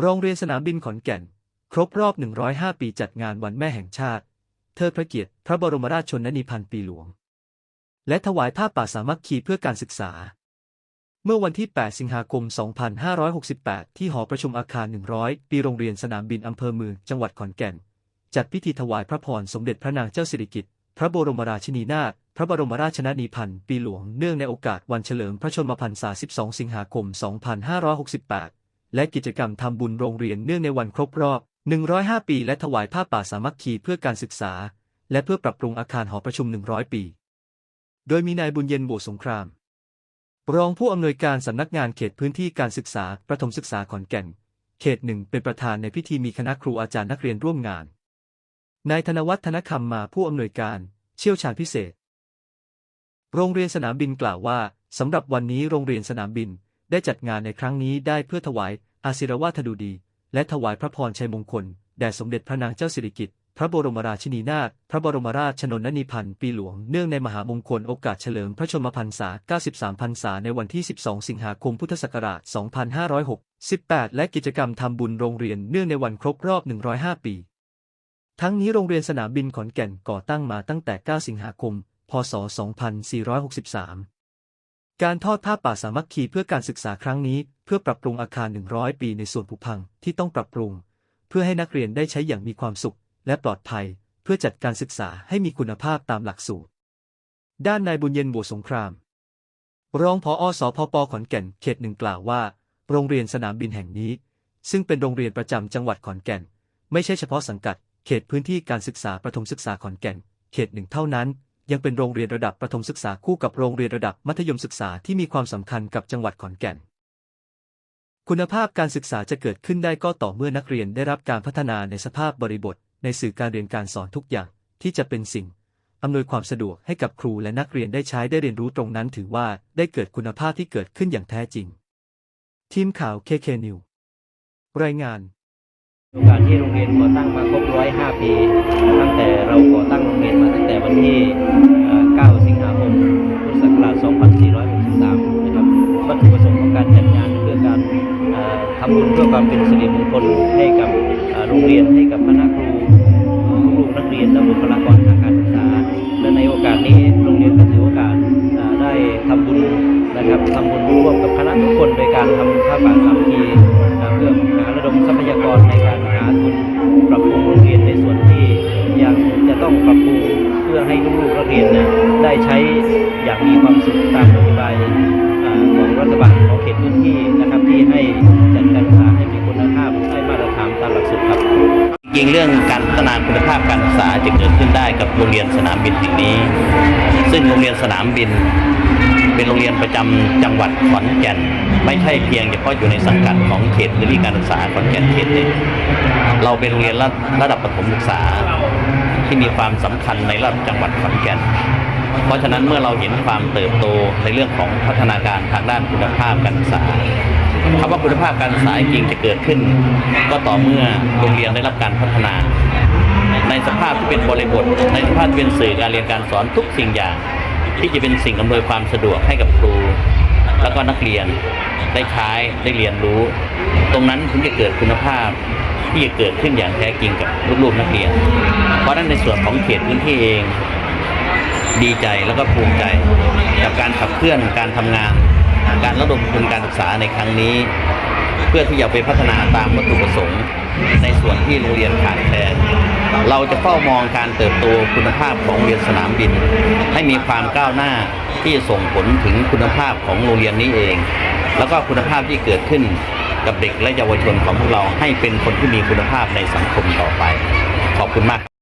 โรงเรียนสนามบินขอนแก่น ครบรอบ 105 ปีจัดงานวันแม่แห่งชาติ เทิดพระเกียรติพระบรมราชชนนีพันปีหลวง และถวายผ้าป่าสามัคคีเพื่อการศึกษา เมื่อวันที่ 8 สิงหาคม 2568 ที่หอประชุมอาคาร 100 ปีโรงเรียนสนามบินอำเภอเมืองจังหวัดขอนแก่น จัดพิธีถวายพระพรสมเด็จพระนางเจ้าสิริกิติ์พระบรมราชินีนาถพระบรมราชชนนีพันปีหลวงเนื่องในโอกาสวันเฉลิมพระชนมพรรษา 12 สิงหาคม 2568 และกิจกรรมทำบุญโรงเรียนเนื่องในวันครบรอบ 105 ปี และถวายผ้าป่าสามัคคีเพื่อการศึกษา และเพื่อปรับปรุงอาคารหอประชุม 100 ปี โดยมีนายบุญเย็นบัวสงคราม รองผู้อำนวยการสำนักงานเขตพื้นที่การศึกษา ประถมศึกษาขอนแก่น เขตหนึ่งเป็นประธานในพิธีมีคณะครูอาจารย์นักเรียนร่วมงาน นายธนวัฒน์ธนคำมาผู้อำนวยการ เชี่ยวชาญพิเศษ โรงเรียนสนามบินกล่าวว่าสำหรับวันนี้โรงเรียนสนามบิน ได้จัดงานในครั้งนี้ได้เพื่อถวายอาศิรวาทดุดี และถวายพระพรชัยมงคล แด่สมเด็จพระนางเจ้าสิริกิติ์พระบรมราชินีนาถพระบรมราชชนนนีพันปีหลวง เนื่องในมหามงคลโอกาสเฉลิมพระชนมพรรษา 93 พรรษา ในวันที่ 12 สิงหาคมพุทธศักราช 2568 และกิจกรรมทำบุญโรงเรียนเนื่องในวันครบรอบ 105 ปี ทั้งนี้โรงเรียนสนามบินขอนแก่นก่อตั้งมาตั้งแต่ 9 สิงหาคม พศ 2463 การทอดผ้าป่าสามัคคีเพื่อการศึกษาครั้งนี้ เพื่อปรับปรุงอาคาร 100 ปีในส่วนผุพังที่ต้องปรับปรุง เพื่อให้นักเรียนได้ใช้อย่างมีความสุข และปลอดภัย เพื่อจัดการศึกษาให้มีคุณภาพตามหลักสูตร ด้านนายบุญเย็นบัวสงคราม รองผอสพปขอนแก่นเขตหนึ่งกล่าวว่า โรงเรียนสนามบินแห่งนี้ ซึ่งเป็นโรงเรียนประจำจังหวัดขอนแก่น ไม่ใช่เฉพาะสังกัด เขตพื้นที่การศึกษาประถมศึกษาขอนแก่น เขตหนึ่งเท่านั้น ยังเป็นโรงเรียนระดับประถมศึกษาคู่กับโรงเรียนระดับมัธยมศึกษาที่มีความสำคัญกับจังหวัดขอนแก่น คุณภาพการศึกษาจะเกิดขึ้นได้ก็ต่อเมื่อนักเรียนได้รับการพัฒนาในสภาพบริบท ในสื่อการเรียนการสอนทุกอย่าง ที่จะเป็นสิ่งอำนวยความสะดวกให้กับครูและนักเรียนได้ใช้ได้เรียนรู้ตรงนั้นถือว่าได้เกิดคุณภาพที่เกิดขึ้นอย่างแท้จริง ทีมข่าว KK News รายงานโอกาสที่โรงเรียนก่อตั้งมาครบ105ปี ตั้งแต่เราก่อตั้ง ทำบุญเพื่อความเป็นสิริมงคลให้กับโรงเรียนให้กับคณะครูลูกนักเรียนและบุคลากรทางการศึกษา และในโอกาสนี้โรงเรียนก็ถือโอกาสได้ทำบุญนะครับทำบุญร่วมกับคณะทุกคนโดยการทำผ้าป่าสามัคคีเพื่อหาระดมทรัพยากรในการหาทุนปรับปรุงโรงเรียนในส่วนที่ยังจะต้องปรับปรุงเพื่อให้ลูกๆนักเรียนนะได้ใช้อย่างมีความสุขตามนโยบายของรัฐบาลของเขตพื้นที่นะครับที่ให้จัด คุณภาพได้มาตรฐานตามหลักสูตรครับจริงเรื่องการพัฒนาคุณภาพการศึกษาจะเกิดขึ้นได้กับโรงเรียนสนามบินแห่งนี้ ซึ่งโรงเรียนสนามบิน เป็นโรงเรียนประจำจังหวัดขอนแก่น ไม่ใช่เพียงเฉพาะอยู่ในสังกัดของเขตพื้นที่การศึกษาขอนแก่นเขตหนึ่งเราเป็นโรงเรียนระระดับประถมศึกษาที่มีความสำคัญในระดับจังหวัดขอนแก่นเพราะฉะนั้นเมื่อเราเห็นความเติบโตในเรื่องของพัฒนาการทางด้านคุณภาพการศึกษา คำว่าคุณภาพการศึกษาจริงจะเกิดขึ้น ก็ต่อเมื่อโรงเรียนได้รับการพัฒนา ในสภาพที่เป็นบริบท ในสภาพที่เป็นสื่อการเรียนการสอนทุกสิ่งอย่าง ที่จะเป็นสิ่งอำนวยความสะดวกให้กับครู แล้วก็นักเรียนได้ใช้ได้เรียนรู้ ตรงนั้นถึงจะเกิดคุณภาพที่จะเกิดขึ้นอย่างแท้จริงกับลูกๆนักเรียน เพราะฉะนั้นในส่วนของเขตพื้นที่เองดีใจแล้วก็ภูมิใจกับการขับเคลื่อนการทำงาน การระดมทุนการศึกษาในครั้งนี้ เพื่อที่จะไปพัฒนาตามวัตถุประสงค์ ในส่วนที่โรงเรียนขาดแคลนเราจะเฝ้ามองการเติบโตคุณภาพของโรงเรียนสนามบิน ให้มีความก้าวหน้าที่จะส่งผลถึงคุณภาพของโรงเรียนนี้เอง แล้วก็คุณภาพที่เกิดขึ้นกับเด็กและเยาวชนของพวกเราให้เป็นคนที่มีคุณภาพในสังคมต่อไป ขอบคุณมาก